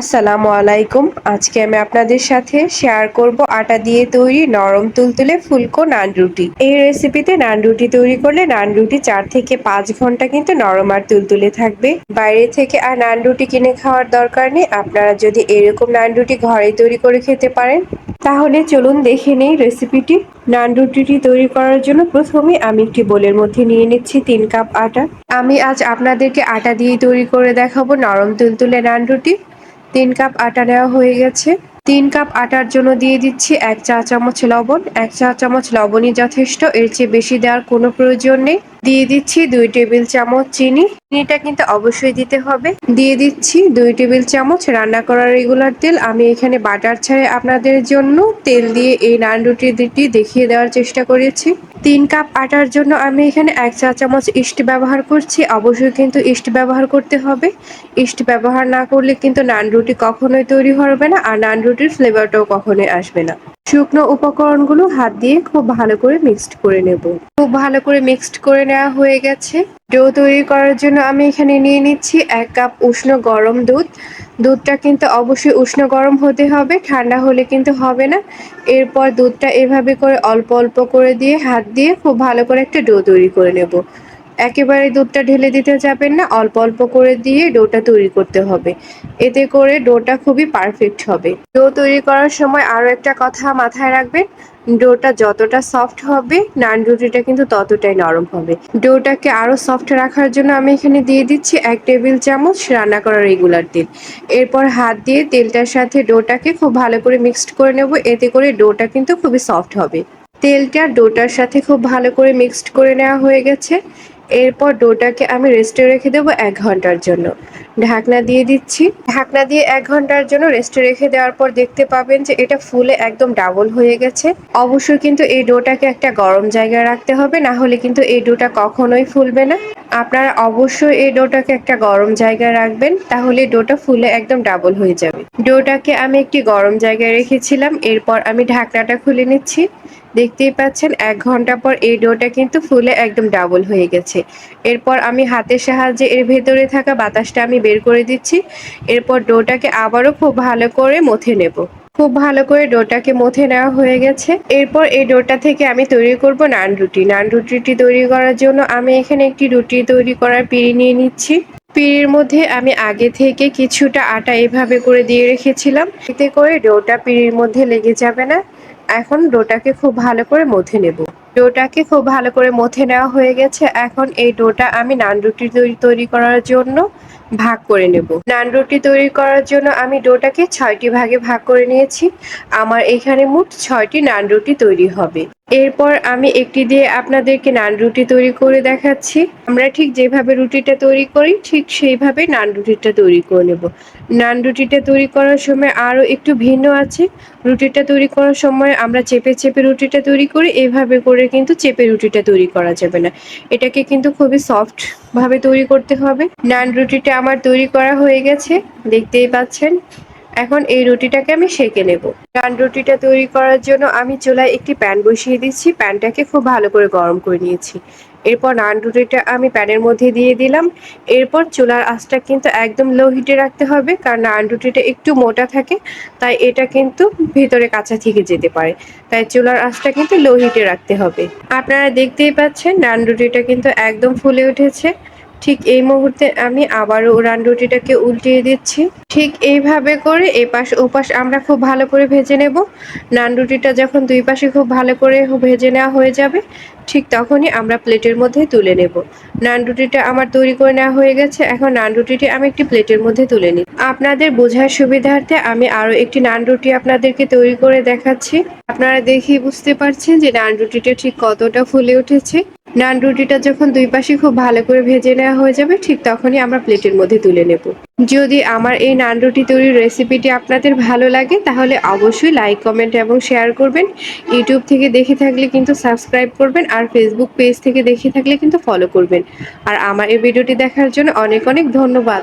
আসসালামু আলাইকুম। আজকে আমি আপনাদের সাথে শেয়ার করব আটা দিয়ে তৈরি নরম তুলতুলে ফুলকো নান রুটি। এই রেসিপিতে নান রুটি তৈরি করলে নান রুটি চার থেকে পাঁচ ঘণ্টা কিন্তু নরম আর তুলতুলে থাকবে। বাইরে থেকে আর নান রুটি কিনে খাওয়ার দরকার নেই। আপনারা যদি এরকম নান রুটি ঘরে তৈরি করে খেতে পারেন, তাহলে চলুন দেখে নেই রেসিপিটি নান রুটিটি তৈরি করার জন্য প্রথমে আমি একটি বোলের মধ্যে নিয়ে নিচ্ছি তিন কাপ আটা। আমি আজ আপনাদেরকে আটা দিয়ে তৈরি করে দেখাবো নরম তুলতুলে নান রুটি। তিন কাপ আটা নেওয়া হয়ে গেছে। তিন কাপ আটার জন্য দিয়ে দিচ্ছি এক চা চামচ লবণ। এক চা চামচ লবণই যথেষ্ট, এর চেয়ে বেশি দেওয়ার কোনো প্রয়োজন নেই। দিয়ে দিচ্ছি দুই টেবিল চামচ চিনি। চিনিটা কিন্তু অবশ্যই দিতে হবে। দিয়ে দিচ্ছি দুই টেবিল চামচ রান্না করার রেগুলার তেল। আমি এখানে বাটার ছাড়ে আপনাদের জন্য তেল দিয়ে এই নান রুটি দুটি দেখিয়ে দেওয়ার চেষ্টা করেছি। তিন কাপ আটার জন্য আমি এখানে এক চা চামচ ইস্ট ব্যবহার করছি। অবশ্যই কিন্তু ইস্ট ব্যবহার করতে হবে। ইস্ট ব্যবহার না করলে কিন্তু নান রুটি কখনোই তৈরি হবে না, আর নান রুটির ফ্লেভারটাও কখনোই আসবে না। শুকনো উপকরণগুলো হাত দিয়ে খুব ভালো করে মিক্সড করে নেব। খুব ভালো করে মিক্সড করে নেওয়া হয়ে গেছে। ডো তৈরি করার জন্য আমি এখানে নিয়ে নিচ্ছি এক কাপ উষ্ণ গরম দুধ। দুধটা কিন্তু অবশ্যই উষ্ণ গরম হতে হবে, ঠান্ডা হলে কিন্তু হবে না। এরপর দুধটা এভাবে করে অল্প অল্প করে দিয়ে হাত দিয়ে খুব ভালো করে একটা ডো তৈরি করে নেব। একেবারে দুধটা ঢেলে দিতে যাবেন না, অল্প অল্প করে দিয়ে ডোটা তৈরি করতে হবে। এতে করে ডোটা খুবই পারফেক্ট হবে। ডো তৈরি করার সময় আরও একটা কথা মাথায় রাখবেন, ডোটা যতটা সফট হবে নান রুটিটা কিন্তু ততটাই নরম হবে। ডোটাকে আরও সফট রাখার জন্য আমি এখানে দিয়ে দিচ্ছি এক টেবিল চামচ রান্না করা রেগুলার তেল। এরপর হাত দিয়ে তেলটার সাথে ডোটাকে খুব ভালো করে মিক্সড করে নেব, এতে করে ডোটা কিন্তু খুবই সফট হবে। তেলটা ডোটার সাথে খুব ভালো করে মিক্সড করে নেওয়া হয়ে গেছে। এরপর ডোটাকে আমি রেস্টে রেখে দেবো এক ঘণ্টার জন্য। ঢাকনা দিয়ে দিচ্ছি। ঢাকনা দিয়ে এক ঘণ্টার জন্য রেস্টে রেখে দেওয়ার পর দেখতে পাবেন যে এটা ফুলে একদম ডাবল হয়ে গেছে। অবশ্যই কিন্তু এই ডোটাকে একটা গরম জায়গায় রাখতে হবে, না হলে কিন্তু এই ডোটা কখনোই ফুলবে না। আপনারা অবশ্যই এই ডোটাকে একটা গরম জায়গায় রাখবেন, তাহলে ডোটা ফুলে একদম ডাবল হয়ে যাবে। ডোটাকে আমি একটি গরম জায়গায় রেখেছিলাম, এরপর আমি ঢাকনাটা খুলে নিচ্ছি। দেখতেই পাচ্ছেন, এক ঘণ্টা পর এই ডোটা কিন্তু ফুলে একদম ডাবল হয়ে গেছে। এরপর আমি হাতের সাহায্যে এর ভেতরে থাকা বাতাসটা আমি বের করে দিচ্ছি। এরপর ডোটাকে আবারও খুব ভালো করে মথে নেব। খুব ভালো করে ডোটাকে মথে নেওয়া হয়ে গেছে। এরপর এই ডোটা থেকে আমি তৈরি করব নান রুটি। নান রুটিটি তৈরি করার জন্য আমি এখানে একটি রুটি তৈরি করার পিড়ি নিয়ে নিচ্ছি। পিড়ির মধ্যে আমি আগে থেকে কিছুটা আটা এভাবে করে দিয়ে রেখেছিলাম। এতে করে ডোটা পিড়ির মধ্যে লেগে যাবে না। এখন ডোটাকে খুব ভালো করে মথে নেব। ডোটাকে খুব ভালো করে মথে নেওয়া হয়ে গেছে। এখন এই ডোটা আমি নান রুটি তৈরি করার জন্য ভাগ করে নেব। নান রুটি তৈরি করার জন্য আমি ডোটাকে ছয়টি ভাগে ভাগ করে নিয়েছি। আমার এখানে মোট ছয়টি নান রুটি তৈরি হবে। এরপর আমি একটি দিয়ে আপনাদেরকে নান রুটি তৈরি করে দেখাচ্ছি। আমরা ঠিক যেভাবে রুটিটা তৈরি করি, ঠিক সেইভাবে নান রুটিটা তৈরি করে নেব। নান রুটিটা তৈরি করার সময় আরও একটু ভিন্ন আছে। রুটিটা তৈরি করার সময় আমরা চেপে চেপে রুটিটা তৈরি করি, এভাবে করে কিন্তু চেপে রুটিটা তৈরি করা যাবে না। এটাকে কিন্তু খুবই সফট ভাবে তৈরি করতে হবে। নান রুটিটা আমার তৈরি করা হয়ে গেছে, দেখতেই পাচ্ছেন। এখন এই রুটিটাকে আমি সেকে নেব। নান রুটিটা তৈরি করার জন্য আমি চুলায় একটি প্যান বসিয়ে দিচ্ছি। প্যানটাকে খুব ভালো করে গরম করে নিয়েছি। এরপর নান রুটিটা আমি প্যানের মধ্যে দিয়ে দিলাম। এরপর চুলার আঁচটা কিন্তু একদম লো হিটে রাখতে হবে, কারণ নান রুটিটা একটু মোটা থাকে, তাই এটা কিন্তু ভেতরে কাঁচা থেকে যেতে পারে। তাই চুলার আঁচটা কিন্তু লো হিটে রাখতে হবে। আপনারা দেখতেই পাচ্ছেন নান রুটিটা কিন্তু একদম ফুলে উঠেছে। ঠিক এই মুহূর্তে আমি আবারও রান রুটিটাকে উল্টিয়ে দিচ্ছি। ঠিক এইভাবে করে এপাশ ওপাশ আমরা খুব ভালো করে ভেজে নেব। নান রুটিটা যখন দুই পাশে খুব ভালো করে ভেজে নেওয়া হয়ে যাবে, ঠিক তখনই আমরা প্লেটের মধ্যে তুলে নেব। নান রুটিটা আমার তৈরি করে নেওয়া হয়ে গেছে, এখন নান রুটিটি আমি একটি প্লেটের মধ্যে তুলে নিই। আপনাদের বোঝার সুবিধার্থে আমি আরও একটি নান রুটি আপনাদেরকে তৈরি করে দেখাচ্ছি। আপনারা দেখেই বুঝতে পারছেন যে নান রুটিটা ঠিক কতটা ফুলে উঠেছে। নান রুটিটা যখন দুই পাশে খুব ভালো করে ভেজে নেওয়া হয়ে যাবে, ঠিক তখনই আমরা প্লেটের মধ্যে তুলে নেব। যদি আমার এই নান রুটি তৈরির রেসিপিটি আপনাদের ভালো লাগে, তাহলে অবশ্যই লাইক, কমেন্ট এবং শেয়ার করবেন। ইউটিউব থেকে দেখে থাকলে কিন্তু সাবস্ক্রাইব করবেন, আর ফেসবুক পেজ থেকে দেখে থাকলে কিন্তু ফলো করবেন। আর আমার এই ভিডিওটি দেখার জন্য অনেক অনেক ধন্যবাদ।